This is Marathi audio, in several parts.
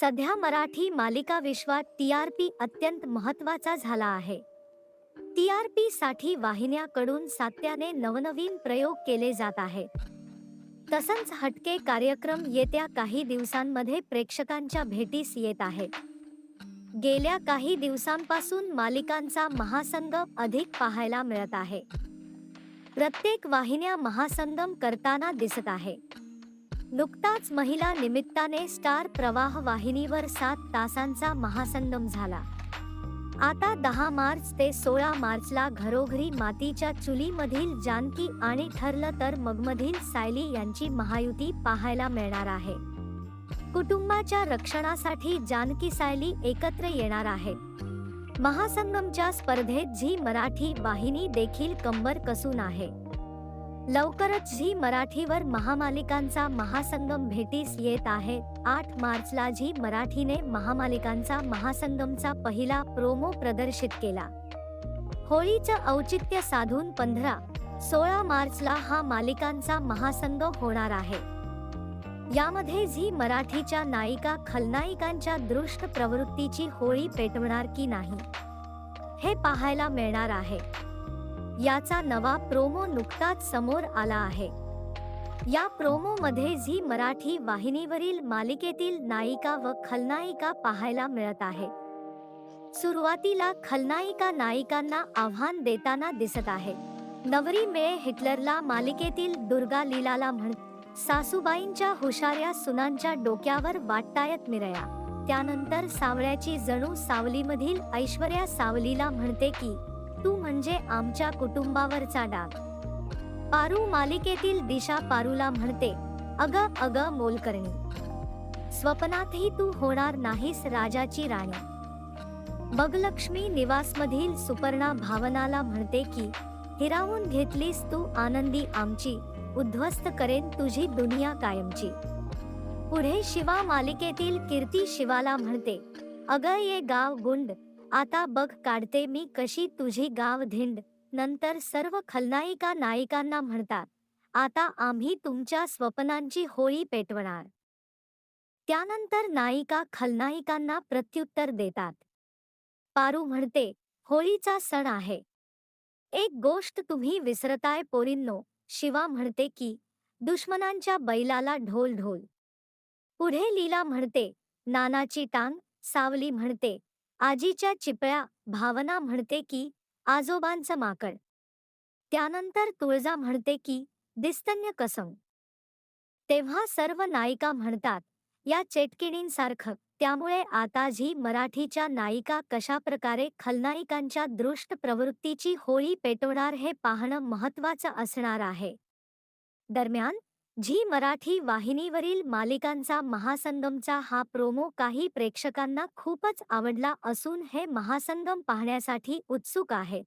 सध्या मराठी मालिका विश्वात पी अत्यंत महत्त्वाचा झाला आहे. टी आरसाठी वाहिन्याकडून सातत्याने नवनवीन प्रयोग केले जात आहेत. तसंच हटके कार्यक्रम येत्या काही दिवसांमध्ये प्रेक्षकांच्या भेटीस येत आहेत. गेल्या काही दिवसांपासून मालिकांचा महासंगम अधिक पाहायला मिळत आहे. प्रत्येक वाहिन्या महासंगम करताना दिसत आहे. नुकताच महिला निमित्ताने स्टार प्रवाह वाहिनीवर सात तासांचा महासंगम झाला. आता दहा मार्च ते सोळा मार्चला घरोघरी मातीच्या चुलीमधील जानकी आणि ठरलं तर मगमधील सायली यांची महायुती पाहायला मिळणार आहे. कुटुंबाच्या रक्षणासाठी जानकी सायली एकत्र येणार आहेत. महासंगमच्या स्पर्धेत झी मराठी वाहिनी देखील कंबर कसून आहे. लवकरच झी मराठीवर महामालिकांचा महासंगम भेटीस येत आहे. आठ मार्चला झी मराठीने महामालिकांचा महासंगमचा पहिला प्रोमो प्रदर्शित केला. होळीचं औचित्य साधून पंधरा सोळा मार्चला हा मालिकांचा महासंग होणार आहे. यामध्ये झी मराठीच्या नायिका खलनायिकांच्या दृष्ट प्रवृत्तीची होळी पेटवणार की नाही हे पाहायला मिळणार आहे. याचा नवा प्रोमो नुकताच समोर आला आहे. या प्रोमो मध्ये झी मराठी वाहिनीवरील मालिकेतील नायिका व खलनायिका पाहायला मिळत आहे. सुरुवातीला खलनायिका नायिकांना आव्हान देताना दिसत आहे. नवरी मेळे हिटलरला मालिकेतील दुर्गा लीलाला म्हण सासूबाईंच्या हुशाऱ्या सुनांच्या डोक्यावर वाटतायत मिरया. त्यानंतर सावळ्याची जणू सावलीमधील ऐश्वर्या सावलीला म्हणते की तू म्हणजे आमच्या कुटुंबावरचा डाग. पारू मालिकेतील दिशा पारूला म्हणते अग अग मोलकर्णी. स्वप्नातही तू होणार नाहीस राजाची राणी. बगलक्ष्मी निवासमधील सुपर्णा भावनाला म्हणते की हिरावून घेतलीस तू आनंदी आमची उद्ध्वस्त करेन तुझी दुनिया कायमची. पुढे शिवा मालिकेतील कीर्ती शिवाला म्हणते अग ये गाव गुंड आता बघ काढते मी कशी तुझी गाव धिंड. नंतर सर्व खलनायिका नायिकांना म्हणतात आता आम्ही तुमच्या स्वप्नांची होळी पेटवणार. त्यानंतर नायिका खलनायिकांना प्रत्युत्तर देतात. पारू म्हणते होळीचा सण आहे. एक गोष्ट तुम्ही विसरताय पोरींनो. शिवा म्हणते की दुश्मनांच्या बैलाला ढोल ढोल. पुढे लीला म्हणते नानाची टांग. सावली म्हणते आजीच्या चिपळ्या भावना म्हणते की आजोबांचं माकड. त्यानंतर तुळजा म्हणते की दिस्तन्य कसम. तेव्हा सर्व नायिका म्हणतात या चेटकिणींसारखं. त्यामुळे आता झी मराठीच्या नायिका कशा प्रकारे खलनायिकांच्या दृष्ट प्रवृत्तीची होळी पेटवणार हे पाहणं महत्वाचं असणार आहे. दरम्यान झी मराठी वाहिनीवरील मालिकांचा महासंगमचा हा प्रोमो काही प्रेक्षकांना खूपच आवडला असून हे महासंगम पाहण्यासाठी उत्सुक आहेत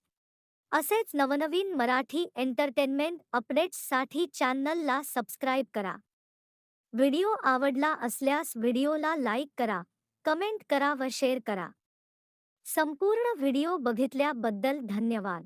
असेच नवनवीन मराठी एंटरटेनमेंट अपडेट्ससाठी चॅनलला सबस्क्राईब करा. व्हिडिओ आवडला असल्यास व्हिडिओला लाईक करा कमेंट करा व शेअर करा. संपूर्ण व्हिडिओ बघितल्याबद्दल धन्यवाद.